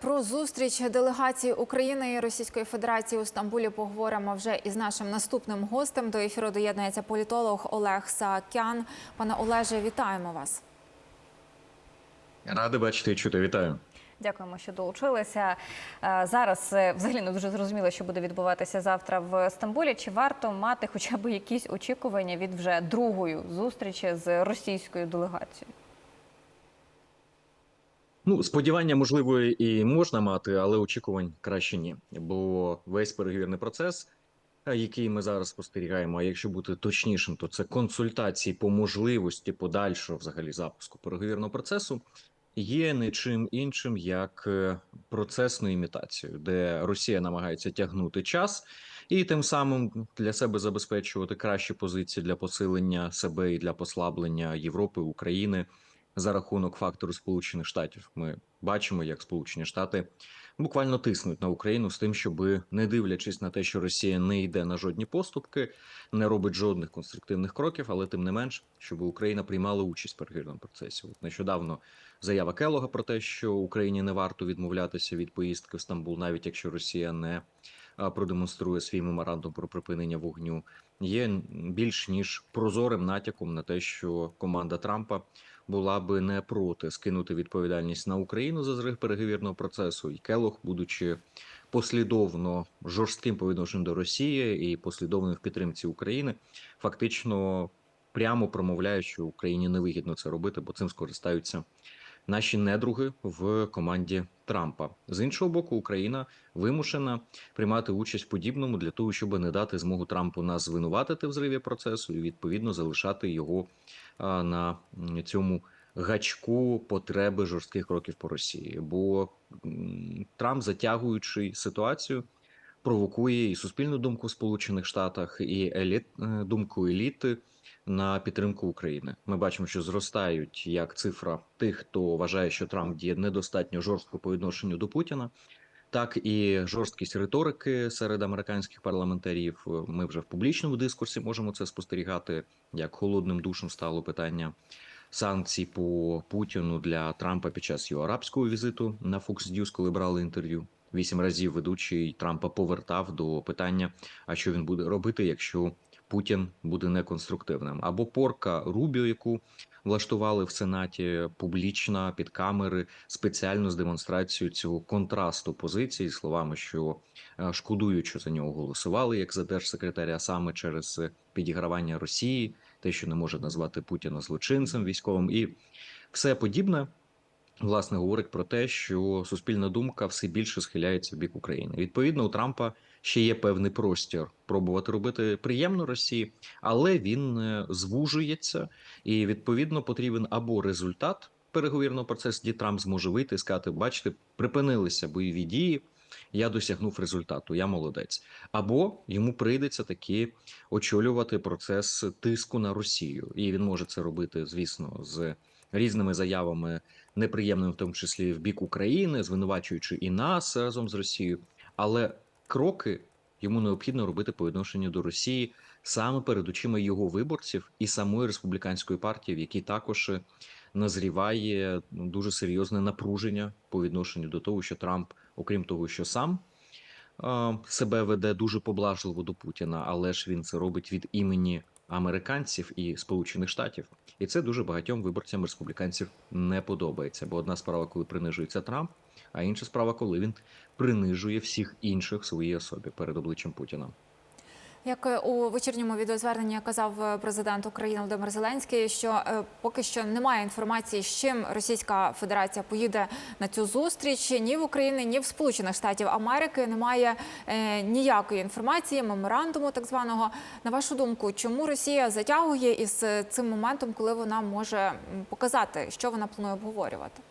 Про зустріч делегації України і Російської Федерації у Стамбулі поговоримо вже із нашим наступним гостем. До ефіру доєднується політолог Олег Саакян. Пане Олеже, вітаємо вас. Радий бачити і чути. Вітаю. Дякуємо, що долучилися. Е, Зараз е, взагалі не дуже зрозуміло, що буде відбуватися завтра в Стамбулі. Чи варто мати хоча б якісь очікування від вже другої зустрічі з російською делегацією? Ну, сподівання, можливо, і можна мати, але очікувань краще ні. Бо весь переговірний процес, е, який ми зараз спостерігаємо, а якщо бути точнішим, то це консультації по можливості подальшого взагалі запуску переговірного процесу, є не чим іншим як е, процесною імітацією, де Росія намагається тягнути час і тим самим для себе забезпечувати кращі позиції для посилення себе і для послаблення Європи, України за рахунок фактору Сполучених Штатів. Ми бачимо, як Сполучені Штати буквально тиснуть на Україну з тим, щоб не дивлячись на те, що Росія не йде на жодні поступки, не робить жодних конструктивних кроків, але тим не менш, щоб Україна приймала участь в переговірному процесі. От нещодавно заява Келога про те, що Україні не варто відмовлятися від поїздки в Стамбул, навіть якщо Росія не продемонструє свій меморандум про припинення вогню, є більш ніж прозорим натяком на те, що команда Трампа була би не проти скинути відповідальність на Україну за зрив переговірного процесу, і Келох, будучи послідовно жорстким по відношенню до Росії і послідовним в підтримці України, фактично прямо промовляє, що Україні невигідно це робити, бо цим скористаються наші недруги в команді Трампа. З іншого боку, Україна вимушена приймати участь в подібному для того, щоб не дати змогу Трампу нас звинуватити в зриві процесу і відповідно залишати його на цьому гачку потреби жорстких кроків по Росії. Бо Трамп, затягуючи ситуацію, провокує і суспільну думку в Сполучених Штатах, і еліт е, думку еліти на підтримку України. Ми бачимо, що зростають як цифра тих, хто вважає, що Трамп діє недостатньо жорстко по відношенню до Путіна. Так і жорсткість риторики серед американських парламентарів. Ми вже в публічному дискурсі можемо це спостерігати. Як холодним душем стало питання санкцій по Путіну для Трампа під час його арабського візиту на Fox News, коли брали інтерв'ю. Вісім разів ведучий Трампа повертав до питання: а що він буде робити, якщо Путін буде неконструктивним, або порка Рубіо, яку влаштували в Сенаті публічна під камери спеціально з демонстрацією цього контрасту позицій, словами, що е, шкодують, що за нього голосували, як за держсекретаря, саме через підігравання Росії, те, що не може назвати Путіна злочинцем військовим, і все подібне. Власне говорить про те, що суспільна думка все більше схиляється в бік України. Відповідно, у Трампа ще є певний простір пробувати робити приємно Росії, але він е, звужується, і відповідно потрібен або результат переговірного процесу, де Трамп зможе вийти і сказати: бачите, припинилися бойові дії. Я досягнув результату, я молодець. Або йому прийдеться таки очолювати процес тиску на Росію, і він може це робити, звісно, з різними заявами, неприємними, в тому числі в бік України, звинувачуючи і нас разом з Росією. Але кроки йому необхідно робити по відношенню до Росії саме перед очима його виборців і самої республіканської партії, в якій також назріває дуже серйозне напруження по відношенню до того, що Трамп, окрім того, що сам е, себе веде дуже поблажливо до Путіна, але ж він це робить від імені американців і Сполучених Штатів, і це дуже багатьом виборцям республіканців не подобається. Бо одна справа, коли принижується Трамп, а інша справа, коли він принижує всіх інших своїй особі перед обличчям Путіна. Як е, у вечірньому відеозверненні казав е, президент України Володимир Зеленський, що е, поки що немає інформації, з чим Російська Федерація поїде на цю зустріч ні в Україні, ні в Сполучених Штатів Америки. Немає ніякої інформації, меморандуму так званого. На вашу думку, чому Росія затягує із цим моментом, коли вона може показати, що вона планує обговорювати?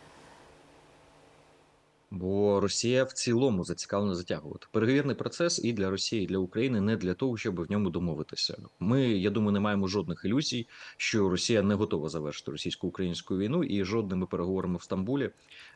Бо Росія в цілому зацікавлена затягувати переговірний процес і для Росії, і для України не для того, щоб в ньому домовитися. Ми, я думаю, не маємо жодних ілюзій, що Росія не готова завершити російсько-українську війну і жодними переговорами в Стамбулі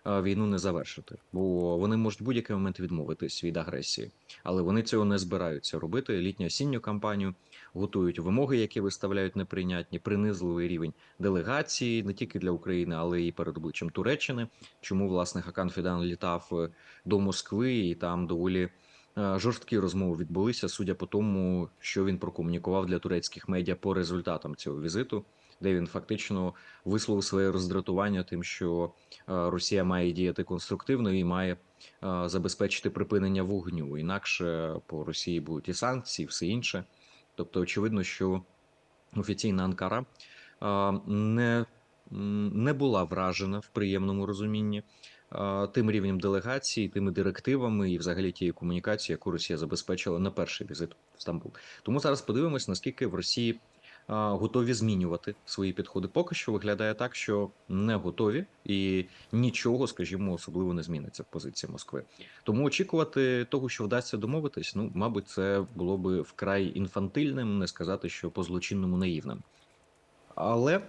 війну не завершити, бо вони можуть будь-який момент відмовитись від агресії, але вони цього не збираються робити. Літню осінню кампанію готують вимоги, які виставляють неприйнятні, принизливий рівень делегації не тільки для України, але й перед обличчям Туреччини. Чому власне Хакан Фідан літав е, до Москви, і там доволі е, жорсткі розмови відбулися, судя по тому, що він прокомунікував для турецьких медіа по результатам цього візиту, де він фактично висловив своє роздратування тим, що е, Росія має діяти конструктивно і має забезпечити припинення вогню. Інакше по Росії будуть і санкції, і все інше. Тобто, очевидно, що офіційна Анкара не, не була вражена в приємному розумінні тим рівнем делегації, тими директивами і взагалі тією комунікацією, яку Росія забезпечила на перший візит в Стамбул. Тому зараз подивимось, наскільки в Росії готові змінювати свої підходи. Поки що виглядає так, що не готові, і нічого, скажімо, особливо не зміниться в позиції Москви. Тому очікувати того, що вдасться домовитись, ну мабуть, це було би вкрай інфантильним, не сказати, що по злочинному наївним. Але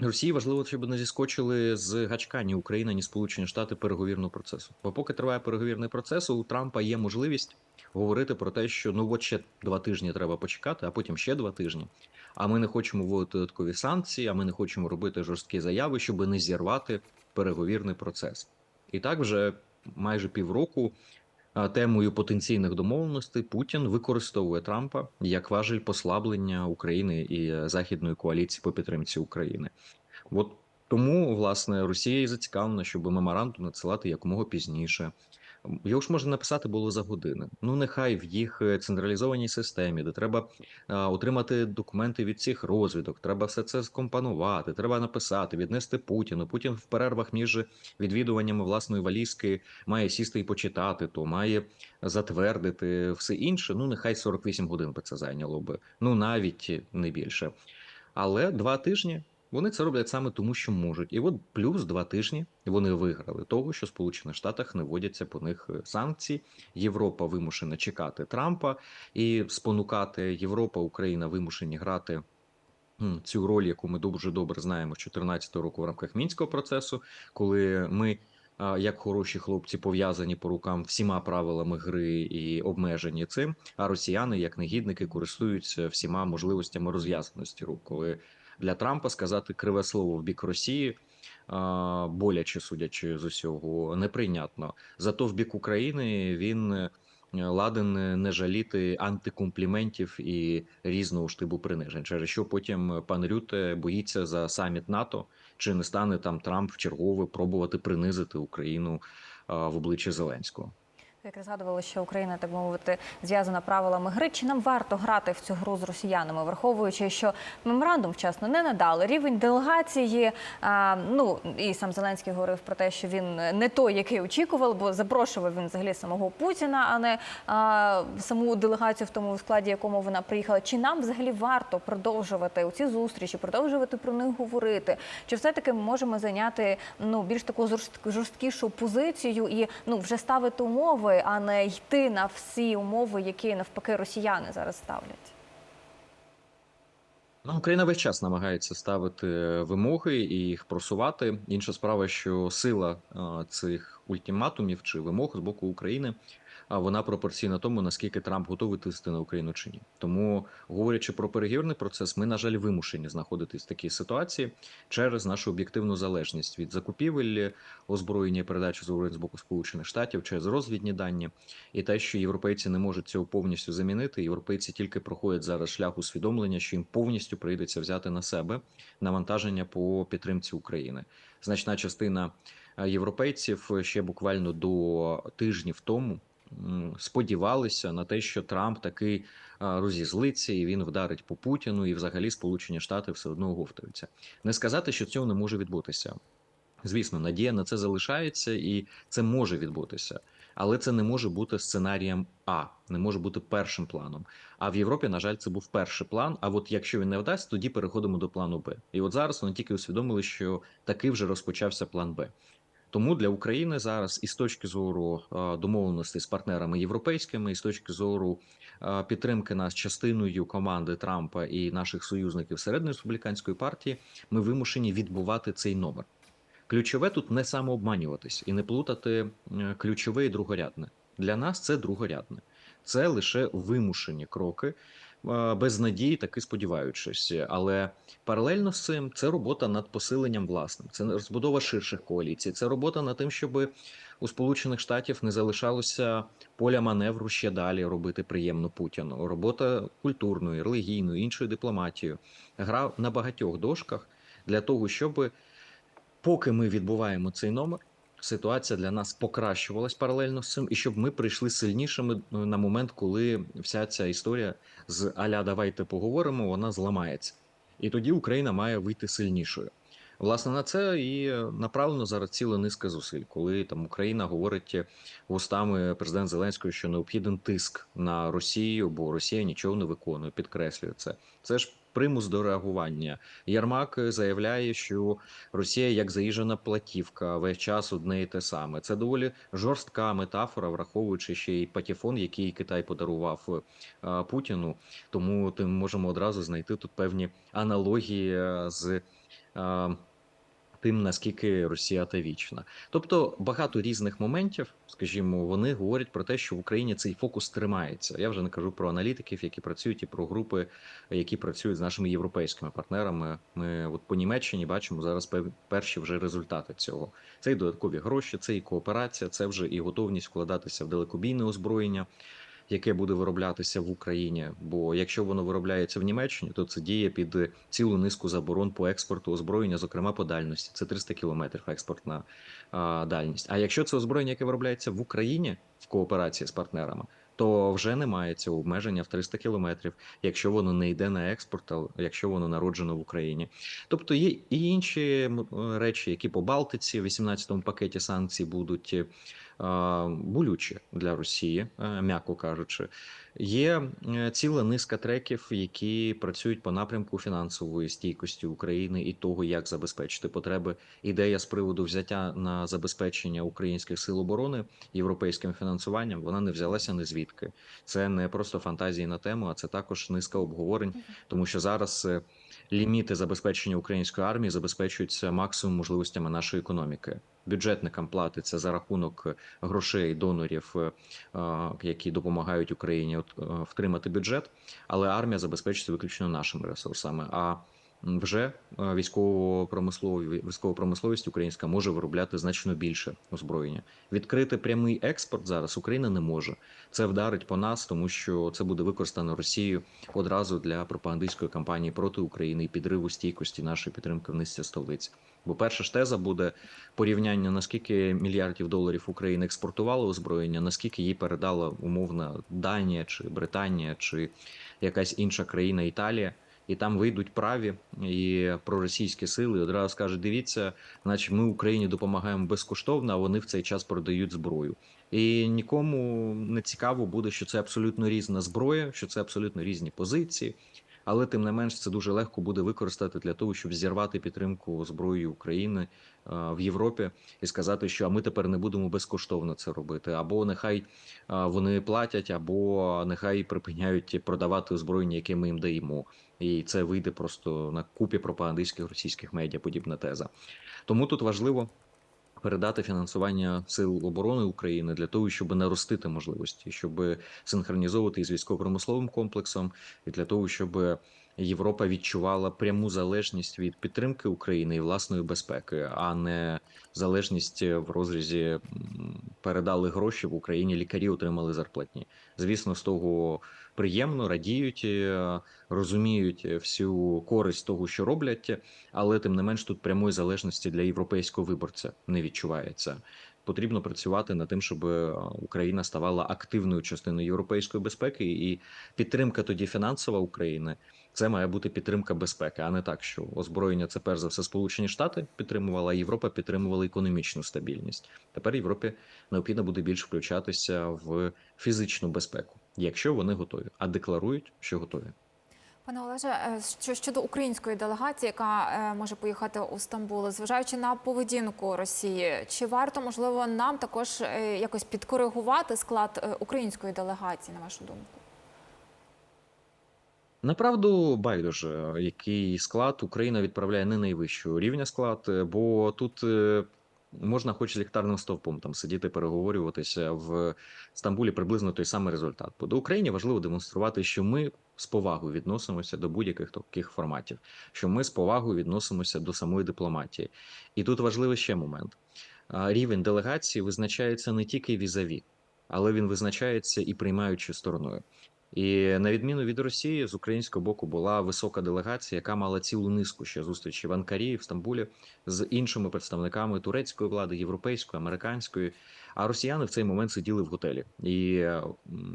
Росії важливо, щоб не зіскочили з гачка ні Україна, ні Сполучені Штати переговірного процесу. Бо поки триває переговірний процес, у Трампа є можливість говорити про те, що ну от ще два тижні треба почекати, а потім ще два тижні. А ми не хочемо вводити додаткові санкції, а ми не хочемо робити жорсткі заяви, щоб не зірвати переговірний процес. І так вже майже півроку темою потенційних домовленостей Путін використовує Трампа як важель послаблення України і е, західної коаліції по підтримці України. От тому, власне, Росія і зацікавлена, щоб меморандум надсилати якомога пізніше. Його ж можна написати було за години. Ну нехай в їх е, централізованій системі, де треба а, отримати документи від цих розвідок, треба все це скомпонувати, треба написати, віднести Путіну. Путін в перервах між відвідуваннями власної валізки має сісти і почитати, то має затвердити все інше. Ну нехай 48 годин би це зайняло би. Ну навіть не більше. Але два тижні вони це роблять саме тому, що можуть. І от плюс два тижні вони виграли того, що Сполучених Штатах не вводяться по них е, санкції. Європа вимушена чекати Трампа і спонукати Європа, Україна вимушені грати. Цю роль, яку ми дуже добре знаємо з 2014 року в рамках мінського процесу, коли ми, як хороші хлопці, пов'язані по рукам всіма правилами гри і обмежені цим, а росіяни, як негідники, користуються всіма можливостями розв'язаності рук, коли для Трампа сказати криве слово в бік Росії. Боляче судячи з усього, неприйнятно. Зато в бік України він е, ладен не жаліти антикомпліментів і різного штибу принижень, через що потім пан Рюте боїться за саміт НАТО, чи не стане там Трамп в чергове пробувати принизити Україну в обличчі Зеленського. Як згадували, що Україна, так мовити, зв'язана правилами гри. Чи нам варто грати в цю гру з росіянами, враховуючи, що меморандум вчасно не надали рівень делегації? А, ну і сам Зеленський говорив про те, що він не той, який очікував, бо запрошував він взагалі самого Путіна, а не а, саму делегацію в тому складі, якому вона приїхала. Чи нам взагалі варто продовжувати ці зустрічі, продовжувати про них говорити? Чи все таки ми можемо зайняти ну більш таку жорстк- жорсткішу позицію і ну вже ставити умови? А не йти на всі умови, які навпаки росіяни зараз ставлять. Ну, Україна весь час намагається ставити вимоги і їх просувати. Інша справа, що сила цих ультиматумів чи вимог з боку України, а вона пропорційна тому, наскільки Трамп готовий тисти на Україну чи ні. Тому, говорячи про переговірний процес, ми, на жаль, вимушені знаходитись в такій ситуації через нашу об'єктивну залежність від закупівель озброєння і передачі озброєнь з боку Сполучених Штатів через розвідні дані, і те, що європейці не можуть цього повністю замінити. Європейці тільки проходять зараз шлях усвідомлення, що їм повністю прийдеться взяти на себе навантаження по підтримці України. Значна частина європейців ще буквально до тижнів тому сподівалися на те, що Трамп таки е, розізлиться і він вдарить по Путіну, і взагалі Сполучені Штати все одно оговтаються. Не сказати, що цього не може відбутися. Звісно, надія на це залишається, і це може відбутися. Але це не може бути сценарієм А, не може бути першим планом. А в Європі, на жаль, це був перший план. А от якщо він не вдасться, тоді переходимо до плану Б. І от зараз вони тільки усвідомили, що таки вже розпочався план Б. Тому для України зараз, і з точки зору е, домовленостей з партнерами європейськими, і з точки зору е, підтримки нас частиною команди Трампа і наших союзників середньої республіканської партії, ми вимушені відбувати цей номер. Ключове тут не самообманюватись і не плутати е, ключове і другорядне. Для нас це другорядне. Це лише вимушені кроки без надії, таки сподіваючись. Але паралельно з цим це робота над посиленням власним, це розбудова ширших коаліцій, це робота над тим, щоб у Сполучених Штатів не залишалося поля маневру ще далі робити приємно Путіну. Робота культурною, релігійною, іншою дипломатією. Гра на багатьох дошках для того, щоб поки ми відбуваємо цей номер, ситуація для нас покращувалась паралельно з цим, і щоб ми прийшли сильнішими е, на момент, коли вся ця історія з аля давайте поговоримо, вона зламається. І тоді Україна має вийти сильнішою. Власне, на це і направлено зараз ціла низка зусиль, коли там Україна говорить вустами президента Зеленського, що необхіден тиск на Росію, бо Росія нічого не виконує, підкреслює це. Це ж примус до реагування. Ярмак заявляє, що Росія як заїжджена платівка, весь час одне і те саме. Це доволі жорстка метафора, враховуючи ще й патефон, який Китай подарував е, Путіну. Тому ми можемо одразу знайти тут певні аналогії е, з. Тим наскільки Росія та вічна, тобто багато різних моментів, скажімо, вони говорять про те, що в Україні цей фокус тримається. Я вже не кажу про аналітиків, які працюють, і про групи, які працюють з нашими європейськими партнерами. Ми от по Німеччині бачимо зараз перші вже результати цього. Це і додаткові гроші, це і кооперація, це вже і готовність вкладатися в далекобійне озброєння, яке буде вироблятися в Україні. Бо якщо воно виробляється в Німеччині, то це діє під цілу низку заборон по експорту озброєння, зокрема по дальності. Це 300 кілометрів експортна а, дальність. А якщо це озброєння, яке виробляється в Україні в кооперації з партнерами. То вже немає цього обмеження в 300 кілометрів, якщо воно не йде на експорт, а якщо воно народжено в Україні. Тобто є і інші м, речі, які по Балтиці в 18-му пакеті санкцій будуть е, болючі для Росії, е, м'яко кажучи. Є е, ціла низка треків, які працюють по напрямку фінансової стійкості України і того, як забезпечити потреби. Ідея з приводу взяття на забезпечення українських сил оборони європейським фінансуванням вона не взялася не звідки. Це не просто фантазії на тему, а це також низка обговорень, тому що зараз е, ліміти забезпечення української армії забезпечуються максимум можливостями нашої економіки. Бюджетникам платиться за рахунок грошей донорів, е, які допомагають Україні е, втримати бюджет, але армія забезпечується виключно нашими ресурсами. А вже е, військово-промислові промисловість українська може виробляти значно більше озброєння. Відкрити прямий експорт зараз Україна не може. Це вдарить по нас, тому що це буде використано Росією одразу для пропагандистської кампанії проти України і підриву стійкості нашої підтримки в низці столиць. Бо перша ж теза буде порівняння наскільки мільярдів доларів Україна експортувала озброєння, наскільки їй передала умовна Данія чи Британія чи якась інша країна Італія. І там вийдуть праві і проросійські сили і одразу скажуть: дивіться, наче ми Україні допомагаємо безкоштовно, а вони в цей час продають зброю. І нікому не цікаво буде, що це абсолютно різна зброя, що це абсолютно різні позиції. Але тим не менш це дуже легко буде використати для того, щоб зірвати підтримку зброї України е, в Європі і сказати, що а ми тепер не будемо безкоштовно це робити, або нехай е, вони платять, або нехай припиняють продавати озброєння, яке ми їм даємо. І це вийде просто на купі пропагандистських російських медіа, подібна теза. Тому тут важливо передати фінансування сил оборони України для того, щоб наростити можливості, щоб синхронізовувати із військово-промисловим комплексом, і для того, щоб Європа відчувала пряму залежність від підтримки України і власної безпеки, а не залежність в розрізі передали гроші в Україні. Лікарі отримали зарплатні. Звісно, з того приємно радіють, е, розуміють всю користь того, що роблять, але тим не менш тут прямої залежності для європейського виборця не відчувається. Потрібно працювати над тим, щоб е, Україна ставала активною частиною європейської безпеки, і підтримка тоді фінансова України це має бути підтримка безпеки, а не так, що озброєння це перш за все Сполучені Штати підтримувала, а Європа підтримувала економічну стабільність. Тепер Європі необхідно буде більш включатися в фізичну безпеку, якщо вони готові, а декларують, що готові. Пане Олеже, е, що щодо української делегації, яка е, може поїхати у Стамбул, зважаючи на поведінку Росії, чи варто можливо нам також е, якось підкоригувати склад української делегації, на вашу думку? Направду байдуже, який склад Україна відправляє не найвищого рівня склад, е, бо тут е, можна хоч з ліхтарним стовпом там сидіти, переговорюватися в Стамбулі приблизно той самий результат. Бо до України важливо демонструвати, що ми з повагою відносимося до будь-яких таких форматів, що ми з повагою відносимося до самої дипломатії. І тут важливий ще момент: рівень делегації визначається не тільки візаві, але він визначається і приймаючою стороною. І на відміну від Росії, з українського боку була висока делегація, яка мала цілу низку ще зустрічей в Анкарі, в Стамбулі з іншими представниками турецької влади, європейської, американської. А росіяни в цей момент сиділи в готелі, і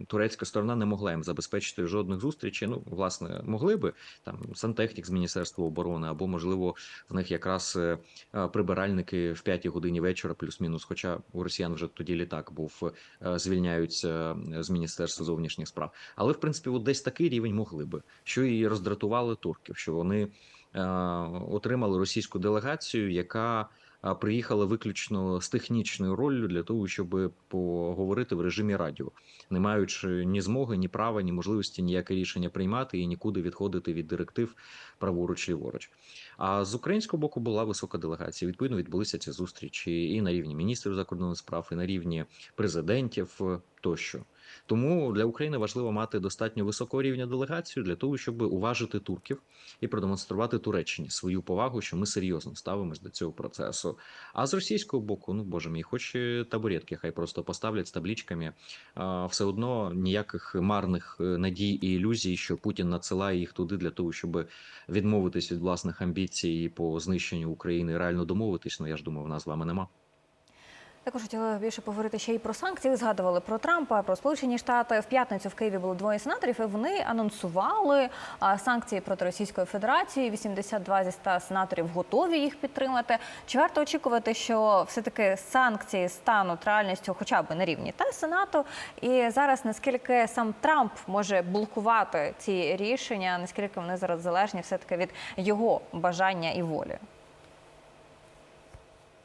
турецька сторона не могла їм забезпечити жодних зустрічей. Ну, власне, могли би там сантехнік з міністерства оборони, або можливо в них якраз е, е, прибиральники в п'ятій годині вечора, плюс-мінус. Хоча у росіян вже тоді літак був е, звільняються з міністерства зовнішніх справ. Але в принципі, от десь такий рівень могли би, що і роздратували турків, що вони е, отримали російську делегацію, яка приїхала виключно з технічною роллю для того, щоб поговорити в режимі радіо, не маючи ні змоги, ні права, ні можливості ніяке рішення приймати і нікуди відходити від директив праворуч ліворуч. А з українського боку була висока делегація. Відповідно, відбулися ці зустрічі і на рівні міністрів закордонних справ, і на рівні президентів тощо. Тому для України важливо мати достатньо високого рівня делегацію для того, щоб уважити турків і продемонструвати Туреччині свою повагу, що ми серйозно ставимось до цього процесу. А з російського боку, ну боже мій, хоч табуретки, хай просто поставлять з таблічками. Все одно ніяких марних е, надій і ілюзій, що Путін надсилає їх туди для того, щоб відмовитись від власних амбіцій по знищенню України, реально домовитись. Ну я ж думаю, в нас з вами нема. Також хотіла більше поговорити ще й про санкції. Згадували про Трампа, про Сполучені Штати. В п'ятницю в Києві було двоє сенаторів, і вони анонсували санкції проти Російської Федерації. 82 зі 100 сенаторів готові їх підтримати. Чи варто очікувати, що все таки санкції стануть реальністю, хоча б на рівні та Сенату? І зараз наскільки сам Трамп може блокувати ці рішення, наскільки вони зараз залежні все таки від його бажання і волі?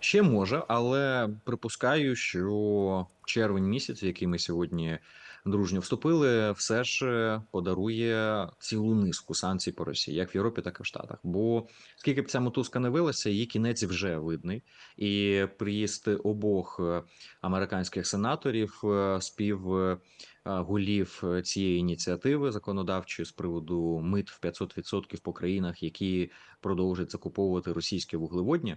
Ще може, але припускаю, що червень місяць, в який ми сьогодні дружньо вступили, все ж е, подарує цілу низку санкцій по Росії, як в Європі, так і в Штатах. Бо скільки б ця мотузка не вилася, її кінець вже видний, і приїзд обох е, американських сенаторів е, спів. Голів цієї ініціативи законодавчої з приводу мит в 500% по країнах, які продовжують закуповувати російське вуглеводні,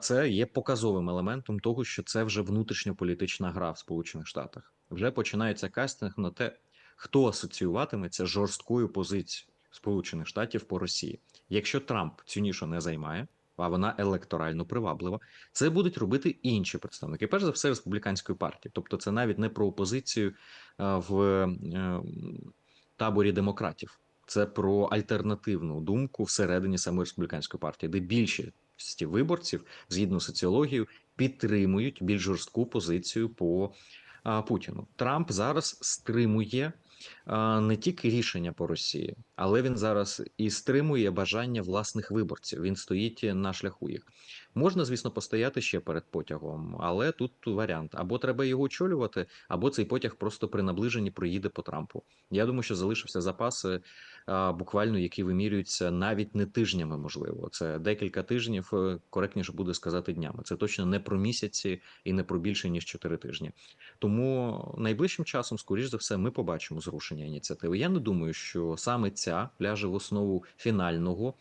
це є показовим елементом того, що це вже внутрішньополітична гра в Сполучених Штатах. Вже починається кастинг на те, хто асоціюватиметься жорсткою позицією Сполучених Штатів по Росії. Якщо Трамп цю нішу не займає, а вона електорально приваблива, це будуть робити інші представники. Перш за все, республіканської партії. Тобто, це навіть не про опозицію в е, таборі демократів. Це про альтернативну думку всередині самої республіканської партії, де більшість виборців, згідно з соціологією, підтримують більш жорстку позицію по Путіну. Трамп зараз стримує не тільки рішення по Росії, але він зараз і стримує бажання власних виборців. Він стоїть на шляху їх. Можна, звісно, постояти ще перед потягом, але тут варіант: або треба його очолювати, або цей потяг просто при наближенні проїде по Трампу. Я думаю, що залишився запас, е, а, буквально які вимірюються навіть не тижнями, можливо. Це декілька тижнів, е, коректніше буде сказати днями. Це точно не про місяці і не про більше ніж 4 тижні. Тому найближчим часом, скоріш за все, ми побачимо зрушення ініціативи. Я не думаю, що саме ця ляже в основу фінального.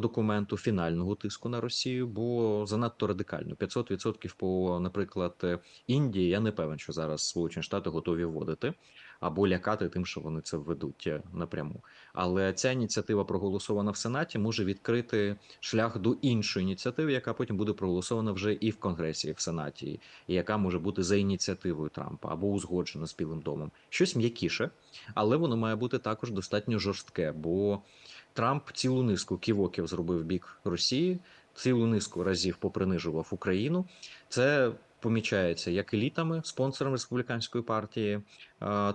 Документу фінального тиску на Росію, бо занадто радикально 500% по, наприклад, е, Індії. Я не певен, що зараз Сполучені Штати готові вводити або лякати тим, що вони це введуть е, напряму. Але ця ініціатива проголосована в Сенаті може відкрити шлях до іншої ініціативи, яка потім буде проголосована вже і в Конгресі, і в Сенаті, і яка може бути за ініціативою Трампа або узгоджена з Білим домом. Щось м'якіше, але воно має бути також достатньо жорстке, бо Трамп цілу низку ківоків зробив бік Росії, цілу низку разів попринижував Україну. Це помічається як елітами, спонсорами республіканської партії,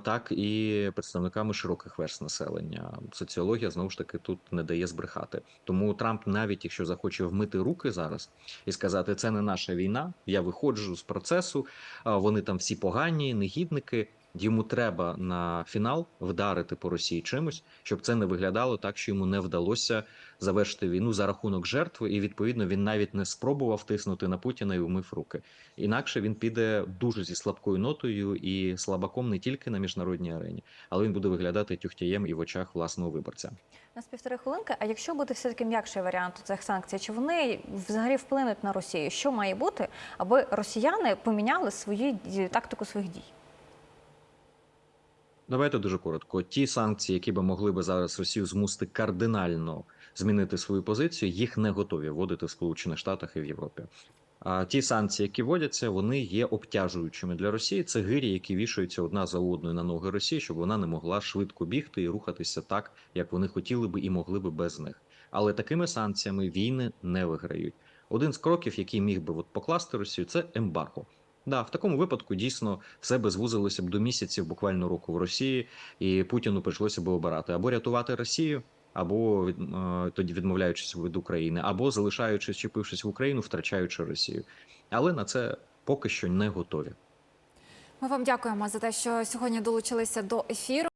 так і представниками широких верст населення. Соціологія знову ж таки тут не дає збрехати. Тому Трамп, навіть якщо захоче вмити руки зараз і сказати, це не наша війна, я виходжу з процесу, вони там всі погані, негідники. Йому треба на фінал вдарити по Росії чимось, щоб це не виглядало так, що йому не вдалося завершити війну за рахунок жертви, і відповідно він навіть не спробував тиснути на Путіна і умив руки. Інакше він піде дуже зі слабкою нотою і слабаком не тільки на міжнародній арені, але він буде виглядати тюхтяєм і в очах власного виборця. У нас півтори хвилинки. А якщо буде все таки м'якший варіант цих санкцій, чи вони взагалі вплинуть на Росію? Що має бути, аби росіяни поміняли свої тактику своїх дій? Давайте дуже коротко. Ті санкції, які би могли би зараз Росію змусити кардинально змінити свою позицію, їх не готові вводити в Сполучених Штатах і в Європі. А ті санкції, які вводяться, вони є обтяжуючими для Росії. Це гирі, які вішаються одна за одною на ноги Росії, щоб вона не могла швидко бігти і рухатися так, як вони хотіли би і могли би без них. Але такими санкціями війни не виграють. Один з кроків, який міг би от покласти Росію, це ембарго. Да, в такому випадку дійсно все би звузилося б до місяців, буквально року в Росії, і Путіну прийшлося би обирати або рятувати Росію, або від, е, тоді відмовляючись від України, або залишаючись, чіпившись в Україну, втрачаючи Росію. Але на це поки що не готові. Ми вам дякуємо за те, що сьогодні долучилися до ефіру.